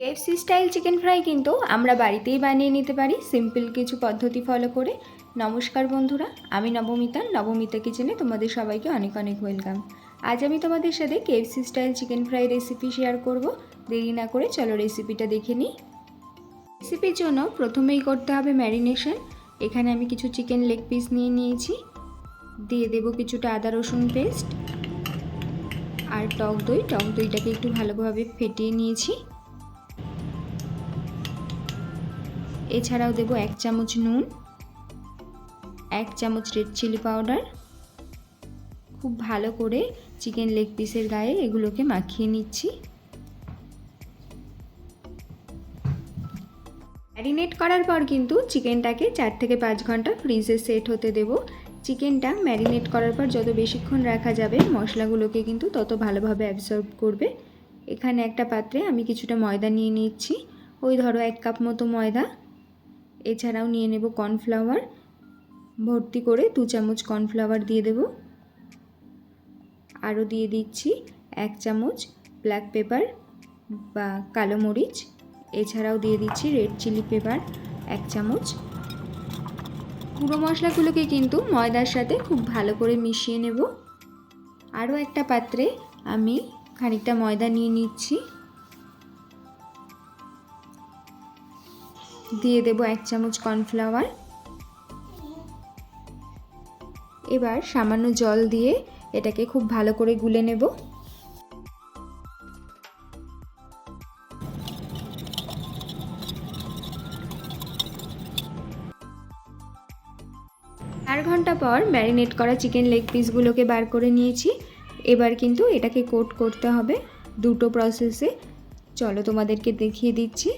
FC style chicken fry কিন্তু আমরা বাড়িতেই বানিয়ে নিতে পারি। সিম্পল কিছু পদ্ধতি ফলো করে। নমস্কার বন্ধুরা, আমি নবমিতা। নবমিতা কিচেনে তোমাদের সবাইকে অনেক অনেক ওয়েলকাম আজ আমি তোমাদের সাথে KFC style chicken fry recipe share করব। দেরি না করে চলো রেসিপিটা দেখে নিই। রেসিপির জন্য প্রথমেই করতে হবে ম্যারিনেশন এখানে আমি কিছু চিকেন লেগ পিস নিয়ে নিয়েছি। দিয়ে দেবো কিছুটা আদা রসুন পেস্ট আর টক দই। টক দইটাকে একটু ভালোভাবে ফেটিয়ে নিয়েছি। এছাড়াও দেবো এক চামচ নুন, এক চামচ রেড চিলি পাউডার খুব ভালো করে চিকেন লেগ পিসের গায়ে এগুলোকে মাখিয়ে নিচ্ছি। ম্যারিনেট করার পর কিন্তু চিকেনটাকে চার থেকে পাঁচ ঘণ্টা ফ্রিজে সেট হতে দেবো। চিকেনটা ম্যারিনেট করার পর যত বেশিক্ষণ রাখা যাবে, মশলাগুলোকে কিন্তু তত ভালোভাবে অ্যাবসর্ব করবে। এখানে একটা পাত্রে আমি কিছুটা ময়দা নিয়ে নিচ্ছি। ওই ধরো এক কাপ মতো ময়দা। এছাড়াও নিয়ে নেব কর্নফ্লাওয়ার। ভর্তি করে দু চামচ কর্নফ্লাওয়ার দিয়ে দেব। আরও দিয়ে দিচ্ছি এক চামচ ব্ল্যাক পেপার বা কালো মরিচ। এছাড়াও দিয়ে দিচ্ছি রেড চিলি পেপার এক চামচ। গুঁড়ো মশলাগুলোকে কিন্তু ময়দার সাথে খুব ভালো করে মিশিয়ে নেব। আরও একটা পাত্রে আমি খানিকটা ময়দা নিয়ে নিচ্ছি। দিয়ে দেব এক চামচ কর্নফ্লাওয়ার। এবার সামান্য জল দিয়ে এটাকে খুব ভালো করে গুলে নেব। চার ঘণ্টা পর ম্যারিনেট করা চিকেন লেগ পিসগুলোকে বার করে নিয়েছি। এবার কিন্তু এটাকে কোট করতে হবে দুটো প্রসেসে চলো তোমাদেরকে দেখিয়ে দিচ্ছি।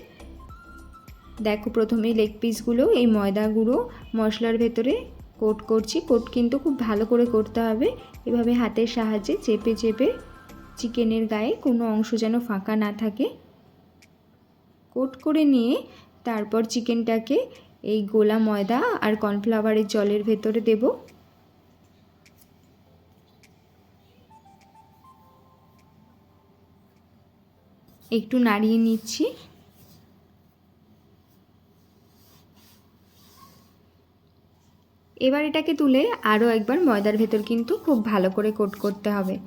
দেখো প্রথমেই লেগ পিসগুলো এই ময়দা গুঁড়ো মশলার ভেতরে কোট করছি। কোট কিন্তু খুব ভালো করে করতে হবে। এভাবে হাতের সাহায্যে চেপে চেপে চিকেনের গায়ে কোনো অংশ যেন ফাঁকা না থাকে। কোট করে নিয়ে তারপর চিকেনটাকে এই গোলা ময়দা আর কর্নফ্লাওয়ারের জলের ভেতরে দেব। একটু নাড়িয়ে নিচ্ছি। এবার এটাকে তুলে আরও একবার ময়দার ভেতর কিন্তু খুব ভালো করে কোট করতে হবে।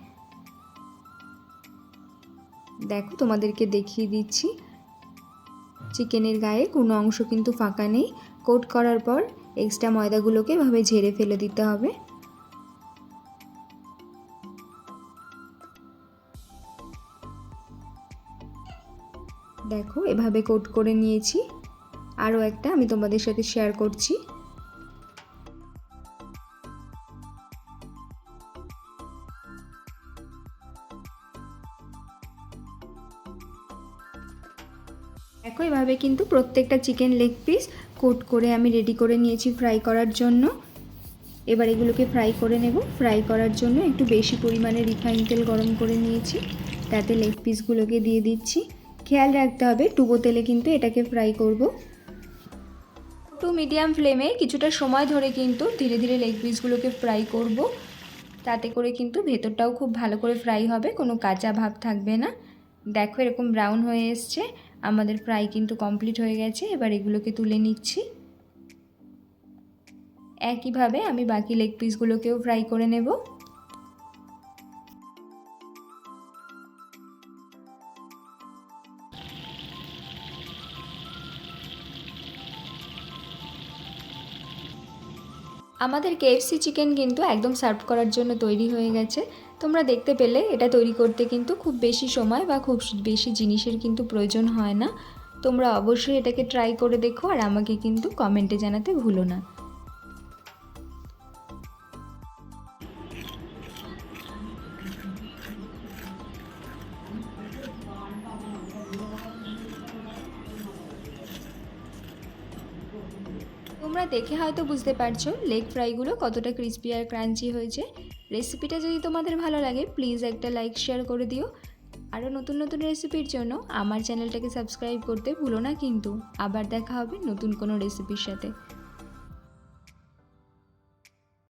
দেখো, তোমাদেরকে দেখিয়ে দিচ্ছি। চিকেনের গায়ে কোনো অংশ কিন্তু ফাঁকা নেই। কোট করার পর এক্সট্রা ময়দাগুলোকে এভাবে ঝেড়ে ফেলে দিতে হবে। দেখো, এভাবে কোট করে নিয়েছি। আরও একটা আমি তোমাদের সাথে শেয়ার করছি। এভাবে কিন্তু প্রত্যেকটা চিকেন লেগ পিস কোট করে আমি রেডি করে নিয়েছি ফ্রাই করার জন্য। এবার এগুলোকে ফ্রাই করে নেব। ফ্রাই করার জন্য একটু বেশি পরিমাণে রিফাইন তেল গরম করে নিয়েছি। তাতে লেগ পিসগুলোকে দিয়ে দিচ্ছি। খেয়াল রাখতে হবে টুবো তেলে কিন্তু এটাকে ফ্রাই করব। টু মিডিয়াম ফ্লেমে কিছুটা সময় ধরে কিন্তু ধীরে ধীরে লেগ পিসগুলোকে ফ্রাই করব। তাতে করে কিন্তু ভেতরটাও খুব ভালো করে ফ্রাই হবে, কোনো কাঁচা ভাব থাকবে না। দেখো এরকম ব্রাউন হয়ে এসছে। আমাদের ফ্রাই কিন্তু কমপ্লিট হয়ে গেছে, এবার এগুলোকে তুলে নিচ্ছি। একইভাবে আমি বাকি লেগ পিসগুলোকেও ফ্রাই করে নেব। আমাদের কেএফসি চিকেন কিন্তু একদম সার্ভ করার জন্য তৈরি হয়ে গেছে। তোমরা দেখতে পেলে এটা তৈরি করতে কিন্তু খুব বেশি সময় বা খুব বেশি জিনিসের কিন্তু প্রয়োজন হয় না। তোমরা অবশ্যই এটাকে ট্রাই করে দেখো আর আমাকে কিন্তু কমেন্টে জানাতে ভুলো না। তোমরা দেখে হয়তো বুঝতে পারছ, লেগ ফ্রাইগুলো কতটা ক্রিস্পি আর ক্রাঞ্চি হয়েছে। রেসিপিটা যদি তোমাদের ভালো লাগে প্লিজ একটা লাইক শেয়ার করে দিও। আরও নতুন নতুন রেসিপির জন্য আমার চ্যানেলটাকে সাবস্ক্রাইব করতে ভুলো না কিন্তু। আবার দেখা হবে নতুন কোনো রেসিপির সাথে।